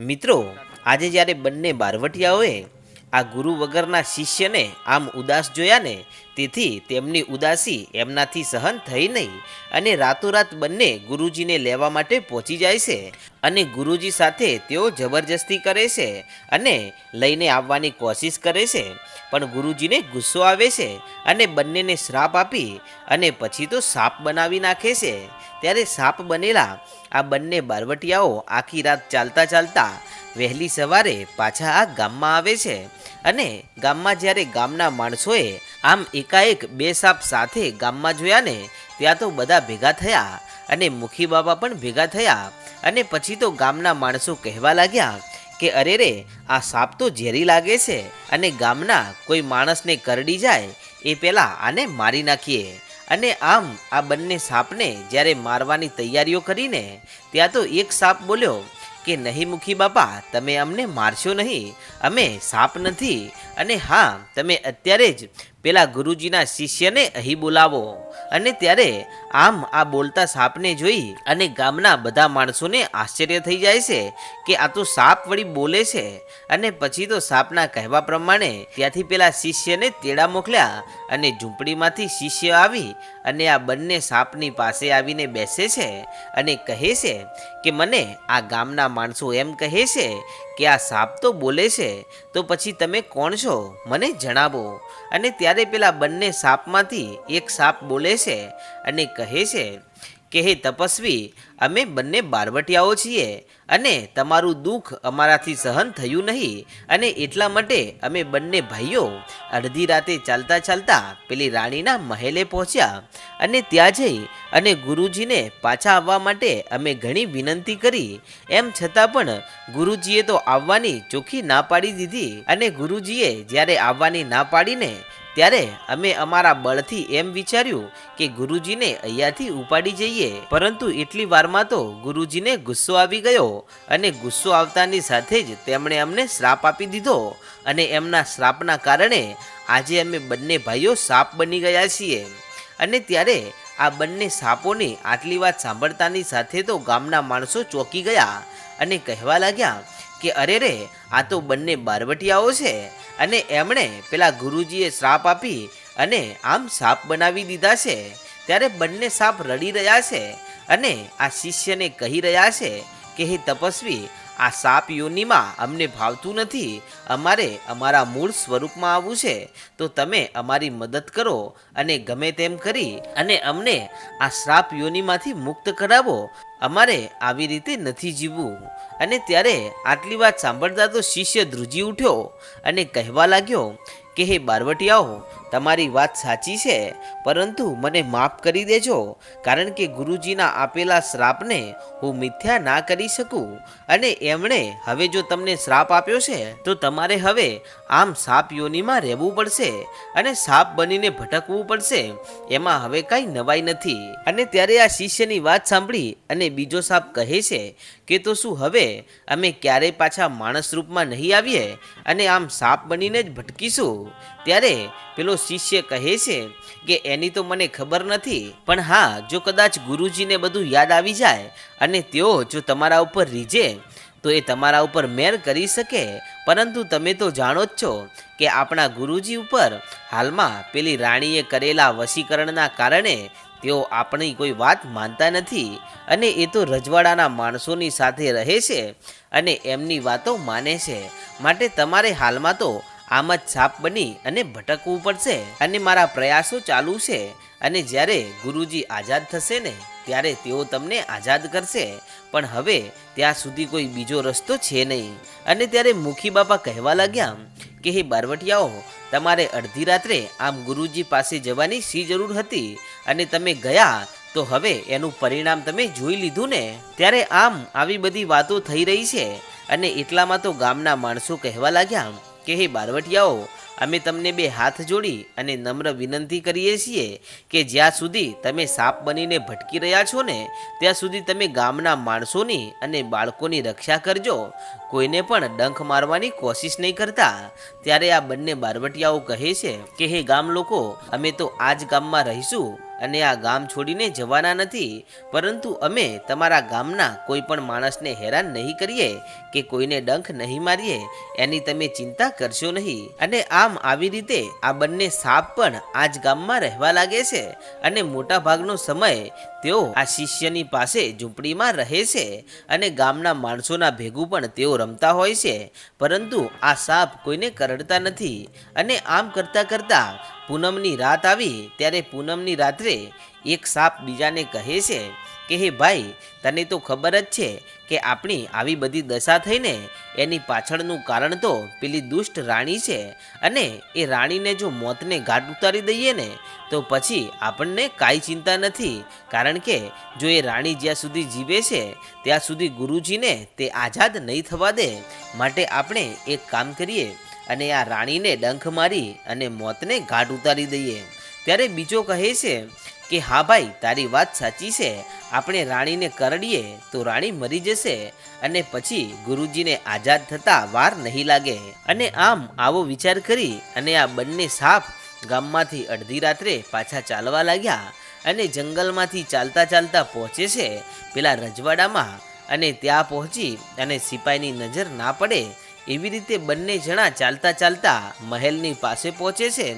મિત્રો, આજે જ્યારે બંને બારવટિયાઓએ આ ગુરુ વગરના શિષ્યને આમ ઉદાસ જોયા ને તેથી તેમની ઉદાસી એમનાથી સહન થઈ નહીં અને રાતોરાત બંને ગુરુજીને લેવા માટે પહોંચી જાય છે અને ગુરુજી સાથે તેઓ જબરજસ્તી કરે છે અને લઈને આવવાની કોશિશ કરે છે. પણ ગુરુજીને ગુસ્સો આવે છે અને બંનેને શ્રાપ આપી અને પછી તો સાપ બનાવી નાખે છે. ત્યારે સાપ બનેલા આ બંને બારવટિયાઓ આખી રાત ચાલતા ચાલતા વહેલી સવારે પાછા આ ગામમાં આવે છે અને ગામમાં જ્યારે ગામના માણસોએ આમ એકાએક બે સાપ સાથે ગામમાં જોયા ને, ત્યાં તો બધા ભેગા થયા અને મુખી બાબા પણ ભેગા થયા અને પછી તો ગામના માણસો કહેવા લાગ્યા કે અરે રે, આ સાપ તો ઝેરી લાગે છે અને ગામના કોઈ માણસને કરડી જાય એ પહેલાં આને મારી નાખીએ. અને આમ આ બંને સાપને જ્યારે મારવાની તૈયારીઓ કરીને ત્યાં તો એક સાપ બોલ્યો કે નહીં મુખી બાપા, તમે અમને મારશો નહીં. અમે સાપ નથી. અને હા, તમે અત્યારે જ પેલા ગુરુજીના શિષ્યને અહીં બોલાવો. અને ત્યારે આમ આ બોલતા સાપને જોઈ અને ગામના બધા માણસોને આશ્ચર્ય થઈ જાય છે કે આ તો સાપ વળી બોલે છે. અને પછી તો સાપના કહેવા પ્રમાણે ત્યાંથી પેલા શિષ્યને તેડા મોકલ્યા અને ઝૂંપડીમાંથી શિષ્ય આવી અને આ બંને સાપની પાસે આવીને બેસે છે અને કહે છે કે, મને આ ગામના માણસો એમ કહે છે કે આ સાપ તો બોલે છે, તો પછી તમે કોણ છો? મને જણાવો. અને ત્યારે પેલા બંને સાપમાંથી એક સાપ બોલે છે અને કહે છે કે હે તપસ્વી, અમે બંને બારવટિયાઓ છીએ અને તમારું દુઃખ અમારાથી સહન થયું નહીં અને એટલા માટે અમે બંને ભાઈઓ અડધી રાતે ચાલતા ચાલતા પેલી રાણીના મહેલે પહોંચ્યા અને ત્યાં જઈ અને ગુરુજીને પાછા આવવા માટે અમે ઘણી વિનંતી કરી. એમ છતાં પણ ગુરુજીએ તો આવવાની ચોખ્ખી ના પાડી દીધી અને ગુરુજીએ જ્યારે આવવાની ના પાડીને ત્યારે અમે અમારા બળથી એમ વિચાર્યું કે ગુરુજીને અહીંયાથી ઉપાડી જઈએ. પરંતુ એટલી વારમાં તો ગુરુજીને ગુસ્સો આવી ગયો અને ગુસ્સો આવતાની સાથે જ તેમણે અમને શ્રાપ આપી દીધો. અને એમના શ્રાપના કારણે આજે અમે બંને ભાઈઓ સાપ બની ગયા છીએ. અને ત્યારે આ બંને સાપોની આટલી વાત સાંભળતાની સાથે તો ગામના માણસો ચોંકી ગયા અને કહેવા લાગ્યા કે અરે રે, આ તો બંને બારવટિયાઓ છે. અને એમણે પેલા ગુરુજીએ શ્રાપ આપી અને આમ સાપ બનાવી દીધા છે. ત્યારે બંને સાપ રડી રહ્યા છે અને આ શિષ્યને કહી રહ્યા છે કે, હે તપસ્વી આ સાપ યોનિમાં અમને ભાવતું નથી. અમારે અમારા મૂળ સ્વરૂપમાં આવવું છે. તો તમે અમારી મદદ કરો અને ગમે તેમ કરી અને અમને આ શ્રાપ યોનિમાંથી મુક્ત કરાવો. અમારે આવી રીતે નથી જીવવું. અને ત્યારે આટલી વાત સાંભળતા તો શિષ્ય ધ્રુજી ઉઠ્યો અને કહેવા લાગ્યો કે, હે બારવટિયાઓ તમારી વાત સાચી છે, પરંતુ મને માફ કરી દેજો, કારણ કે ગુરુજીના આપેલા શ્રાપને હું મિથ્યા ના કરી શકું. અને એમણે હવે જો તમને શ્રાપ આપ્યો છે, તો તમારે હવે આમ સાપ યોનિમાં રહેવું પડશે અને સાપ બનીને ભટકવું પડશે. એમાં હવે કાંઈ નવાઈ નથી. અને ત્યારે આ શિષ્યની વાત સાંભળી અને બીજો સાપ કહે છે કે, તો શું હવે અમે ક્યારેય પાછા માણસ રૂપમાં નહીં આવીએ અને આમ સાપ બનીને જ ભટકીશું? ત્યારે પેલો શિષ્ય કહે છે કે એની તો મને ખબર નથી, પણ હા, જો કદાચ ગુરુજીને બધું યાદ આવી જાય અને તેઓ જો તમારા ઉપર રીજે, તો એ તમારા ઉપર મેર કરી શકે. પરંતુ તમે તો જાણો જ છો કે આપણા ગુરુજી ઉપર હાલમાં પેલી રાણીએ કરેલા વશીકરણના કારણે તેઓ આપણી કોઈ વાત માનતા નથી અને એ તો રજવાડાના માણસોની સાથે રહે છે અને એમની વાતો માને છે. માટે તમારે હાલમાં તો આમ જ સાપ બની અને ભટકવું પડશે અને મારા પ્રયાસો ચાલુ છે. અને જ્યારે ગુરુજી આઝાદ થશે ને, ત્યારે તેઓ તમને આઝાદ કરશે. પણ હવે ત્યાં સુધી કોઈ બીજો રસ્તો છે નહીં. અને ત્યારે મુખી બાપા કહેવા લાગ્યા કે, હે બારવટિયાઓ, તમારે અડધી રાત્રે આમ ગુરુજી પાસે જવાની શી જરૂર હતી? અને તમે ગયા તો હવે એનું પરિણામ તમે જોઈ લીધું ને? ત્યારે આમ આવી બધી વાતો થઈ રહી છે. અને એટલામાં તો ગામના માણસો કહેવા લાગ્યા કે હે બારવટિયાઓ, અમે તમને બે હાથ જોડી અને નમ્ર વિનંતી કરીએ છીએ કે જ્યાં સુધી તમે સાપ બનીને ભટકી રહ્યા છો ને, ત્યાં સુધી તમે ગામના માણસોની અને બાળકોની રક્ષા કરજો. કોઈને પણ ડંખ મારવાની કોશિશ નહીં કરતા. ત્યારે આ બંને બારવટિયાઓ કહે છે કે, હે ગામ લોકો અમે તો આ જ ગામમાં રહીશું. અને આ ગામ છોડીને જવાના નથી. પરંતુ અમે તમારા ગામના કોઈ પણ માણસને હેરાન નહીં કરીએ કે કોઈને ડંખ નહીં મારીએ, એની તમે ચિંતા કરશો નહીં. અને આમ આવી રીતે આ બંને સાપ પણ આ જ ગામમાં રહેવા લાગે છે અને મોટાભાગનો સમય તેઓ આ શિષ્યની પાસે ઝૂંપડીમાં રહે છે અને ગામના માણસોના ભેગું પણ તેઓ રમતા હોય છે. પરંતુ આ સાપ કોઈને કરડતા નથી અને આમ કરતાં કરતાં પૂનમની રાત આવી ત્યારે પૂનમની રાત્રે એક સાપ બીજાને કહે છે કે, હે ભાઈ, તને તો ખબર જ છે કે આપણી આવી બધી દશા થઈને એની પાછળનું કારણ તો પેલી દુષ્ટ રાણી છે અને એ રાણીને જો મોતને ઘાટ ઉતારી દઈએ ને, તો પછી આપણને કાંઈ ચિંતા નથી. કારણ કે જો એ રાણી જ્યાં સુધી જીવે છે, ત્યાં સુધી ગુરુજીને તે આઝાદ નહીં થવા દે. માટે આપણે એક કામ કરીએ. અને આ રાણીને ડંખ મારી અને મોતને ઘાટ ઉતારી દઈએ. ત્યારે બીજો કહે છે કે, હા ભાઈ, તારી વાત સાચી છે. આપણે રાણીને કરડીએ તો રાણી મરી જશે અને પછી ગુરુજીને આઝાદ થતા વાર નહીં લાગે. અને આમ આવો વિચાર કરી અને આ બંને સાપ ગામમાંથી અડધી રાત્રે પાછા ચાલવા લાગ્યા અને જંગલમાંથી ચાલતા ચાલતા પહોંચે છે પેલા રજવાડામાં અને ત્યાં પહોંચી અને સિપાહીની નજર ના પડે એવી રીતે બંને જણા ચાલતા ચાલતા મહેલની પાસે પહોંચે છે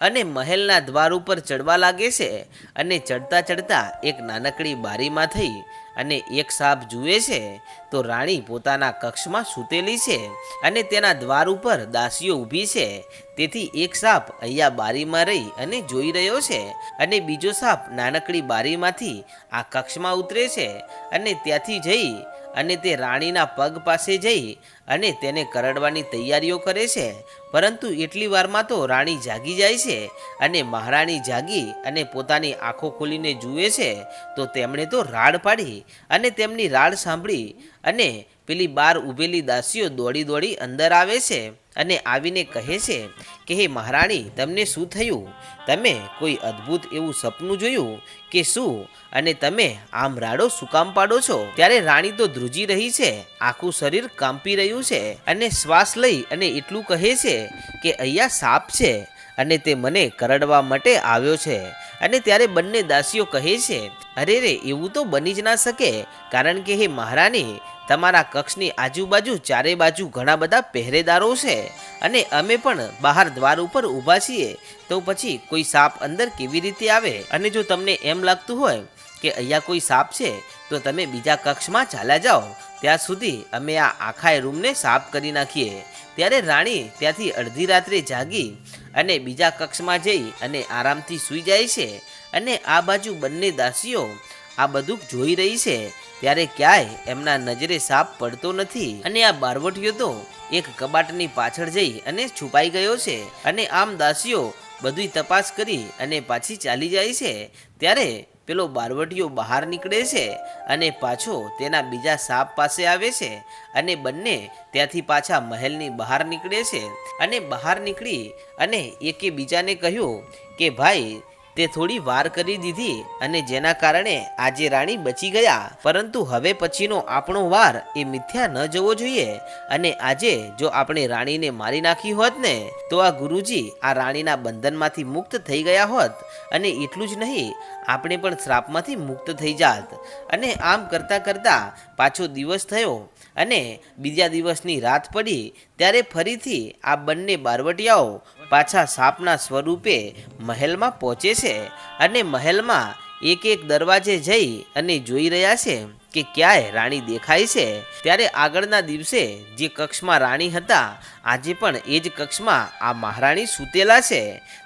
અને મહેલના દ્વાર ઉપર ચડવા લાગે છે અને ચડતા ચડતા એક નાનકડી બારીમાં થઈ અને એક સાપ જુએ છે તો રાણી પોતાના કક્ષમાં સૂતેલી છે અને તેના દ્વાર ઉપર દાસીઓ ઊભી છે. તેથી એક સાપ અહીંયા બારીમાં રહી અને જોઈ રહ્યો છે અને બીજો સાપ નાનકડી બારીમાંથી આ કક્ષમાં ઉતરે છે અને ત્યાંથી જઈ અને તે રાણીના પગ પાસે જઈ અને તેને કરડવાની તૈયારીઓ કરે છે. પરંતુ એટલી વારમાં તો રાણી જાગી જાય છે અને મહારાણી જાગી અને પોતાની આંખો ખોલીને જુએ છે. તો તેમણે તો રાડ પાડી અને તેમની રાડ સાંભળી અને પેલી બાર ઊભેલી દાસીઓ દોડી દોડી અંદર આવે છે. અને આવીને કહે છે કે, હે મહારાણી, તમને શું થયું? તમે કોઈ અદ્ભુત એવું સપનું જોયું કે શું? અને તમે આમ રાડો શું કામ પાડો છો? ત્યારે રાણી તો ધ્રુજી રહી છે, આખું શરીર કાંપી રહ્યું છે અને શ્વાસ લઈ અને એટલું કહે છે કે, અહીંયા સાપ છે અને તે મને કરડવા માટે આવ્યો છે. અને ત્યારે બંને દાસીઓ કહે છે, અરે રે, એવું તો બની જ ના શકે, કારણ કે હે મહારાણી તમારા કક્ષની આજુબાજુ ચારે બાજુ ઘણા બધા પહેરેદારો છે અને અમે પણ બહાર દ્વાર ઉપર ઊભા છીએ, તો પછી કોઈ સાપ અંદર કેવી રીતે આવે? અને જો તમને એમ લાગતું હોય કે અહીંયા કોઈ સાપ છે, તો તમે બીજા કક્ષમાં ચાલ્યા જાઓ. ત્યાં સુધી અમે આ આખા રૂમને સાફ કરી નાખીએ. ત્યારે રાણી ત્યાંથી અડધી રાત્રે જાગી અને બીજા કક્ષમાં જઈ અને આરામથી સૂઈ જાય છે. અને આ બાજુ બંને દાસીઓ આ બધું જોઈ રહી છે. ત્યારે ક્યાંય એમના નજરે સાપ પડતો નથી. અને આ બારવટીયો તો એક કબાટની પાછળ જઈ અને છુપાઈ ગયો છે. અને આમ દાસીઓ બધી તપાસ કરી અને પાછી ચાલી જાય છે. ત્યારે પેલો બારવટીયો બહાર નીકળે છે અને પાછો તેના બીજા સાપ પાસે આવે છે અને બંને ત્યાંથી પાછા મહેલની બહાર નીકળે છે. અને બહાર નીકળી અને એકે બીજાને કહ્યું કે, ભાઈ તે થોડી વાર કરી દીધી અને જેના કારણે આજે રાણી બચી ગયા. પરંતુ હવે પછીનો આપણો વાર એ મિથ્યા ન જવો જોઈએ. અને આજે જો આપણે રાણીને મારી નાખી હોત ને, તો આ ગુરુજી આ રાણીના બંધનમાંથી મુક્ત થઈ ગયા હોત. અને એટલું જ નહીં, આપણે પણ શ્રાપમાંથી મુક્ત થઈ જાત. અને આમ કરતાં કરતાં પાછો દિવસ થયો અને બીજા દિવસની રાત પડી. ત્યારે ફરીથી આ બંને બારવટિયાઓ પાછા સાપના સ્વરૂપે મહેલમાં પહોંચે છે અને મહેલમાં એક એક દરવાજે જઈ અને જોઈ રહ્યા છે કે ક્યાંય રાણી દેખાય છે. ત્યારે આગળના દિવસે જે કક્ષમાં રાણી હતા, આજે પણ એ જ કક્ષમાં આ મહારાણી સૂતેલા છે.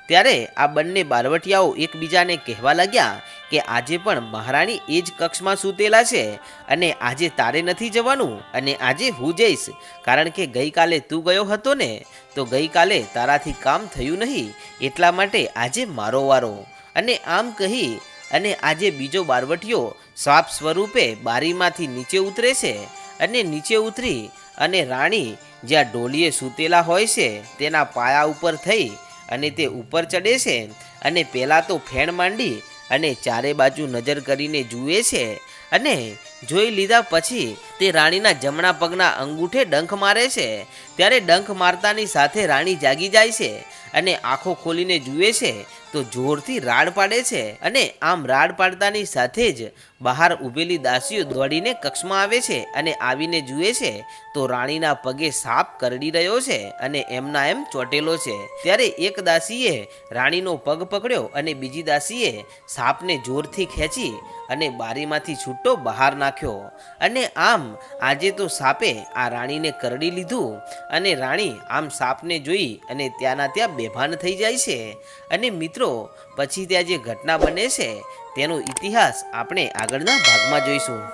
ત્યારે આ બંને બારવટિયાઓ એકબીજાને કહેવા લાગ્યા કે આજે પણ મહારાણી એ જ કક્ષમાં સૂતેલા છે અને આજે તારે નથી જવાનું અને આજે હું જઈશ. કારણ કે ગઈકાલે તું ગયો હતો ને, તો ગઈકાલે તારાથી કામ થયું નહીં, એટલા માટે આજે મારો વારો. અને આમ કહી, અને આજે બીજો બારવટીયો સાપ સ્વરૂપે બારીમાંથી નીચે ઉતરે છે અને નીચે ઉતરી અને રાણી જ્યાં ડોલીએ સૂતેલા હોય છે, તેના પાયા ઉપર થઈ અને તે ઉપર ચડે છે અને પહેલાં તો ફેણ માંડી અને ચારે બાજુ નજર કરીને જુએ છે અને જોઈ લીધા પછી તે રાણીના જમણા પગના અંગૂઠે ડંખ મારે છે. ત્યારે ડંખ મારતાની સાથે રાણી જાગી જાય છે અને આંખો ખોલીને જુએ છે તો જોરથી રાડ પાડે છે અને આમ રાડ પાડતાની સાથે જ બહાર ઊભેલી દાસીઓ દોડીને કક્ષમાં આવે છે અને આવીને જુએ છે તો રાણીના પગે સાપ કરડી રહ્યો છે અને એમના એમ ચોટેલો છે. ત્યારે એક દાસીએ રાણીનો પગ પકડ્યો અને બીજી દાસીએ સાપને જોરથી ખેંચી અને બારીમાંથી છૂટો બહાર નાખ્યો. અને આમ આજે તો સાપે આ રાણીને કરડી લીધું અને રાણી આમ સાપને જોઈ અને ત્યાંના ત્યાં બેભાન થઈ જાય છે. અને મિત્રો, પછી ત્યાં જે ઘટના બને છે, તેનો ઇતિહાસ આપણે આગળના ભાગમાં જોઈશું.